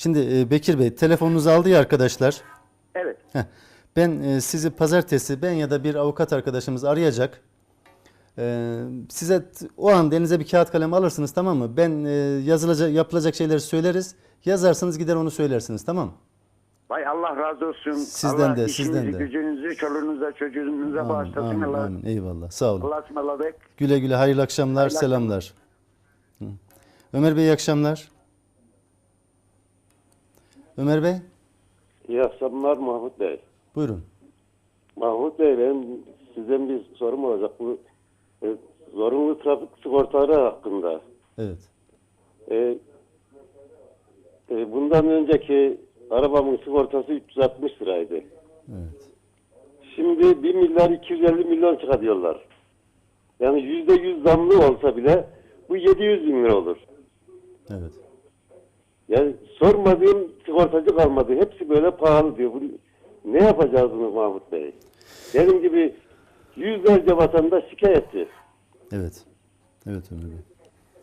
Şimdi e, Bekir Bey telefonunuzu aldı ya arkadaşlar. Evet. Heh, Ben e, sizi pazartesi ben ya da bir avukat arkadaşımız arayacak. E, size o an elinize bir kağıt kalem alırsınız tamam mı? Ben yazılacak yapılacak şeyleri söyleriz. Yazarsınız gider onu söylersiniz tamam mı? Vay Allah razı olsun. Sizden Allah de, sizden de. gücünüzü, çoluğunuza, çocuğunuza Amin, bağışlasın amin, Allah. amin. Eyvallah. Sağ olun. Allah'a ısmarladık. Güle güle hayırlı akşamlar, Hayırlı selamlar. Hı. Ömer Bey iyi akşamlar. Ömer Bey İyi akşamlar Mahmut Bey. buyurun. Mahmut Bey benim sizden bir sorum olacak. Bu e, zorunlu trafik sigortaları hakkında. Evet. E, e, bundan önceki arabamın sigortası 360 liraydı. Evet. Şimdi 1 milyar 250 milyon çıkarıyorlar. Yani yüzde yüz zamlı olsa bile bu 700 bin lira olur. Evet. Yani sormadığım sigortacı kalmadı. Hepsi böyle pahalı diyor. Bu, ne yapacağız bunu Mahmut Bey? Benim gibi yüzlerce vatandaş şikayetçi. Evet. Evet Ömer Bey.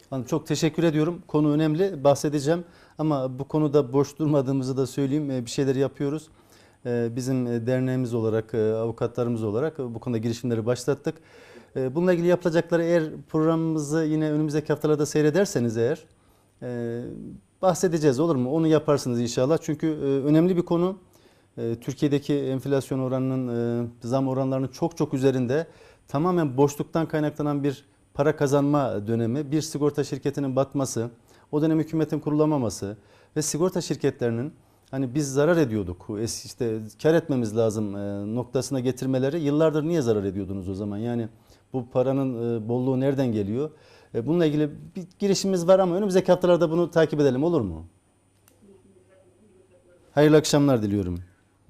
Hanım çok teşekkür ediyorum. Konu önemli. Bahsedeceğim. Ama bu konuda boş durmadığımızı da söyleyeyim. Ee, Bir şeyler yapıyoruz. Ee, Bizim e, derneğimiz olarak, e, avukatlarımız olarak e, bu konuda girişimleri başlattık. Ee, Bununla ilgili yapılacakları eğer programımızı yine önümüzdeki haftalarda seyrederseniz eğer bahsedeceğiz olur mu? Onu yaparsınız inşallah. Çünkü e, önemli bir konu. E, Türkiye'deki enflasyon oranının, e, zam oranlarının çok çok üzerinde tamamen boşluktan kaynaklanan bir para kazanma dönemi, bir sigorta şirketinin batması, o dönem hükümetin kurulamaması ve sigorta şirketlerinin hani biz zarar ediyorduk, işte kar etmemiz lazım noktasına getirmeleri yıllardır niye zarar ediyordunuz o zaman? Yani bu paranın bolluğu nereden geliyor? E, Bununla ilgili bir girişimimiz var ama önümüzdeki haftalarda bunu takip edelim olur mu? Hayırlı akşamlar diliyorum.